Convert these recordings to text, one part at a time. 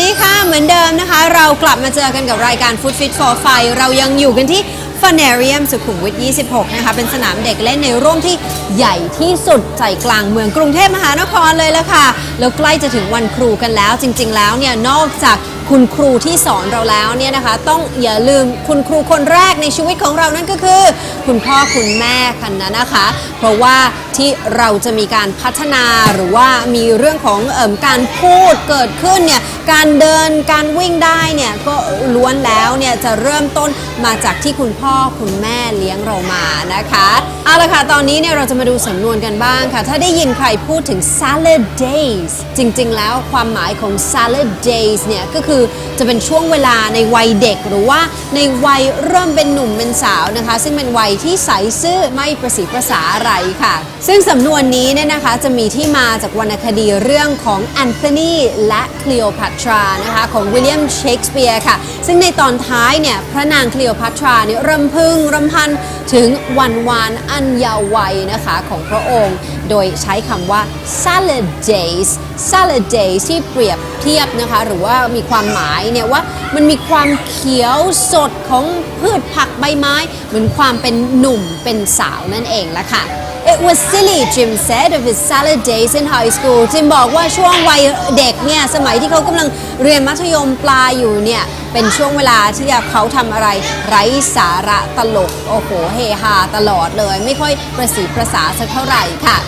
ดีค่ะ เหมือนเดิมนะคะ เรากลับมาเจอกันกับรายการ Food Fit for Fun เรายังอยู่กันที่ f a n a r i u m สุขุมวิท 26 นะคะ เป็นสนามเด็กเล่นในร่มที่ใหญ่ที่สุดใจกลางเมืองกรุงเทพมหานครเลยละค่ะ แล้วใกล้จะถึงวันครูกันแล้ว จริง ๆ แล้วเนี่ย นอกจากคุณครูที่สอนเราแล้วเนี่ยนะคะ ต้องอย่าลืมคุณครูคนแรกในชีวิตของเรานั่นก็คือ คุณพ่อคุณแม่กันนะนะคะ เพราะว่าที่เราจะมีการพัฒนาหรือว่ามีเรื่องของเอมการพูดเกิดขึ้นเนี่ยการเดินการวิ่งได้เนี่ยก็ล้วนแล้วเนี่ยจะเริ่มต้นมาจากที่คุณพ่อคุณแม่เลี้ยงเรามานะคะเอาละค่ะตอนนี้เนี่ยเราจะมาดูสำนวนกันบ้างค่ะ ถ้าได้ยินใครพูดถึง salad days จริงๆ แล้วความหมายของ salad days เนี่ยก็คือือจะเป็นช่วงเวลาในวัยเด็กหรือว่าในวัยเริ่มเป็นหนุ่มเป็นสาวนะคะ ซึ่งเป็นวัยที่ใสซื่อไม่ประสีประสาอะไรค่ะ ซึ่งสำนวนนี้เนี่ยนะคะจะมีที่มาจากวรรณคดีเรื่องของแอนโทนีและคลีโอพัตรานะคะของวิลเลียมเชกสเปียร์ค่ะ ซึ่งในตอนท้ายเนี่ยพระนางคลีโอพัตราเนี่ยรำพึงรำพันถึงวันวานอันยาววัยนะคะของพระองค์ โดยใช้คำว่า salad days salad days ที่เปรียบเทียบนะคะหรือว่ามีความหมายเนี่ยว่ามันมีความเขียวสดของพืชผักใบไม้ เหมือนความเป็นหนุ่มเป็นสาวนั่นเองละค่ะ It was silly Jim said of his salad days in high school จิมบอกว่าช่วงวัยเด็กเนี่ยสมัยที่เขากำลังเรียนมัธยมปลายอยู่เนี่ยเป็นช่วงเวลาที่เขาทำอะไรไร้สาระตลก โอ้โหเฮฮาตลอดเลย ไม่ค่อยประสีประสาสักเท่าไหร่ค่ะ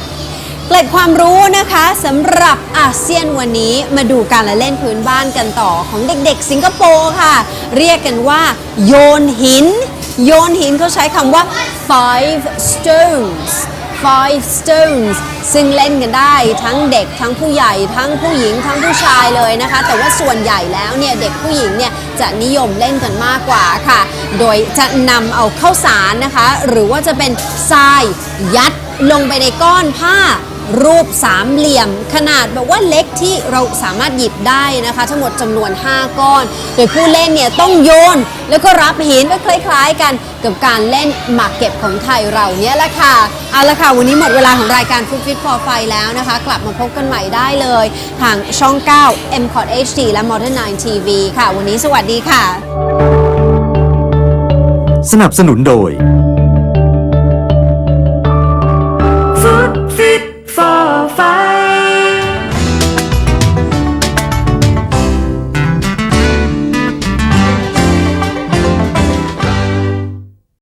เกล็ดความรู้นะคะสำหรับอาเซียนวันนี้มาดูการละเล่นพื้นบ้านกันต่อของเด็กๆ สิงคโปร์ค่ะ เรียกกันว่า โยนหิน โยนหินเขาใช้คำว่า five stones five stones ซึ่งเล่นกันได้ทั้งเด็กทั้งผู้ใหญ่ ทั้งผู้หญิงทั้งผู้ชายเลยนะคะ แต่ว่าส่วนใหญ่แล้วเนี่ยเด็กผู้หญิงเนี่ยจะนิยมเล่นกันมากกว่าค่ะ โดยจะนำเอาข้าวสารนะคะ หรือว่าจะเป็นทรายยัดลงไปในก้อนผ้า รูปสามเหลี่ยม ขนาดแบบว่าเล็กที่เราสามารถหยิบได้นะคะ ทั้งหมดจำนวน 5 ก้อน โดยผู้เล่นเนี่ยต้องโยน แล้วก็รับหินก็คล้าย ๆ กันกับการเล่นหมากเก็บของไทยเราเนี่ยแหละค่ะ เอาละค่ะ วันนี้หมดเวลาของรายการ Food Fit for Fun แล้วนะคะ กลับมาพบกันใหม่ได้เลย ทางช่อง 9 m c o t HD และ Modern 9 TV ค่ะ วันนี้สวัสดีค่ะ สนับสนุนโดย